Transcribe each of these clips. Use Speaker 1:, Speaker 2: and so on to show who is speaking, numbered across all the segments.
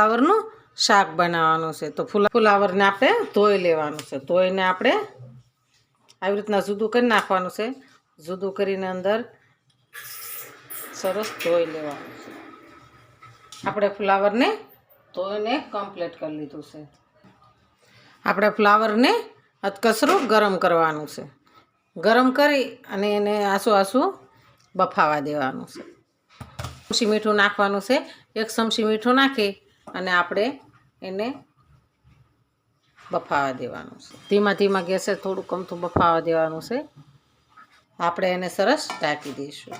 Speaker 1: ફ્લાવરનું શાક બનાવવાનું છે. તો ફુલા, ફુલાવરને આપણે ધોઈ લેવાનું છે. ધોઈને આપણે આવી રીતના જુદું કરી નાખવાનું છે. જુદું કરીને અંદર સરસ ધોઈ લેવાનું છે. આપણે ફ્લાવરને ધોઈને કમ્પ્લીટ કરી લીધું છે. આપણે ફ્લાવરને અધકસરું ગરમ કરવાનું છે. ગરમ કરી અને એને આસુ આસુ બફાવા દેવાનું છે. ચમચી મીઠું નાખવાનું છે. એક ચમચી મીઠું નાખી અને આપણે એને બફાવા દેવાનું છે. ધીમા ધીમા ગેસે થોડું કમથું બફાવા દેવાનું છે. આપણે એને સરસ ઢાંકી દઈશું.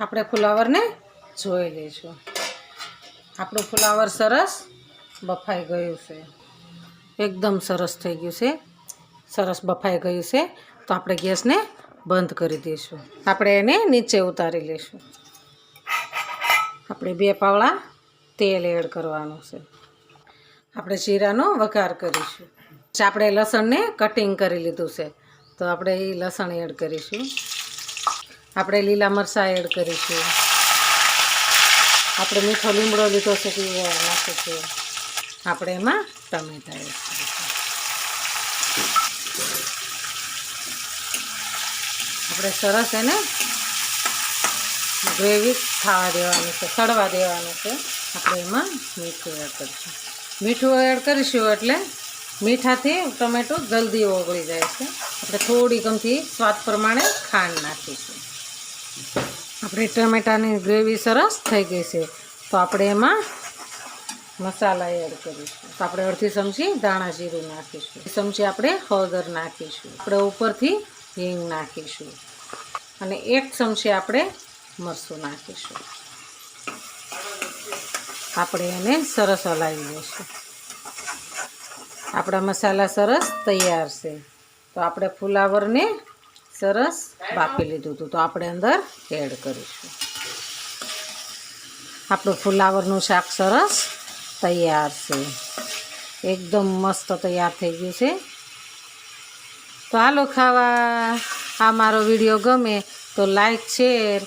Speaker 1: આપણે ફુલાવરને જોઈ લઈશું. આપણું ફુલાવર સરસ બફાઈ ગયું છે. એકદમ સરસ થઈ ગયું છે. સરસ બફાઈ ગયું છે. તો આપણે ગેસને બંધ કરી દઈશું. આપણે એને નીચે ઉતારી લઈશું. આપણે બે પાવડા તેલ એડ કરવાનું છે. આપણે જીરાનો વઘાર કરીશું. આપણે લસણને કટિંગ કરી લીધું છે. તો આપણે એ લસણ એડ કરીશું. આપણે લીલા મરચાં એડ કરીશું. આપણે મીઠો લીમડો લીધો છે તે નાખીશું. આપણે એમાં ટમેટા એડ કરીશું. આપણે સરસ એને ગ્રેવી ખાવા દેવાનું છે સડવા દેવાનું છે. આપણે એમાં મીઠું એડ કરીશું. મીઠું એડ કરીશું એટલે મીઠાથી ટમેટું જલ્દી ઓગળી જાય છે. આપણે થોડી ગમથી સ્વાદ પ્રમાણે ખાંડ નાખીશું. આપણે ટમેટાની ગ્રેવી સરસ થઈ ગઈ છે. તો આપણે એમાં મસાલા એડ કરીશું. તો આપણે અડધી ચમચી ધાણા જીરું નાખીશું. ચમચી આપણે હળદર નાખીશું. આપણે ઉપરથી હિંગ નાખીશું. અને એક ચમચી આપણે મરચું નાખીશું. આપણે એને સરસ હલાવી દઈશું આપણા મસાલા સરસ તૈયાર છે. તો આપણે ફુલાવરને સરસ બાફી લીધું હતું. તો આપણે અંદર એડ કરીશું. આપણું ફુલાવરનું શાક સરસ તૈયાર છે. એકદમ મસ્ત તૈયાર થઈ ગયું છે. તો હાલો ખાવા. આ મારો વીડિયો ગમે તો લાઈક, શેર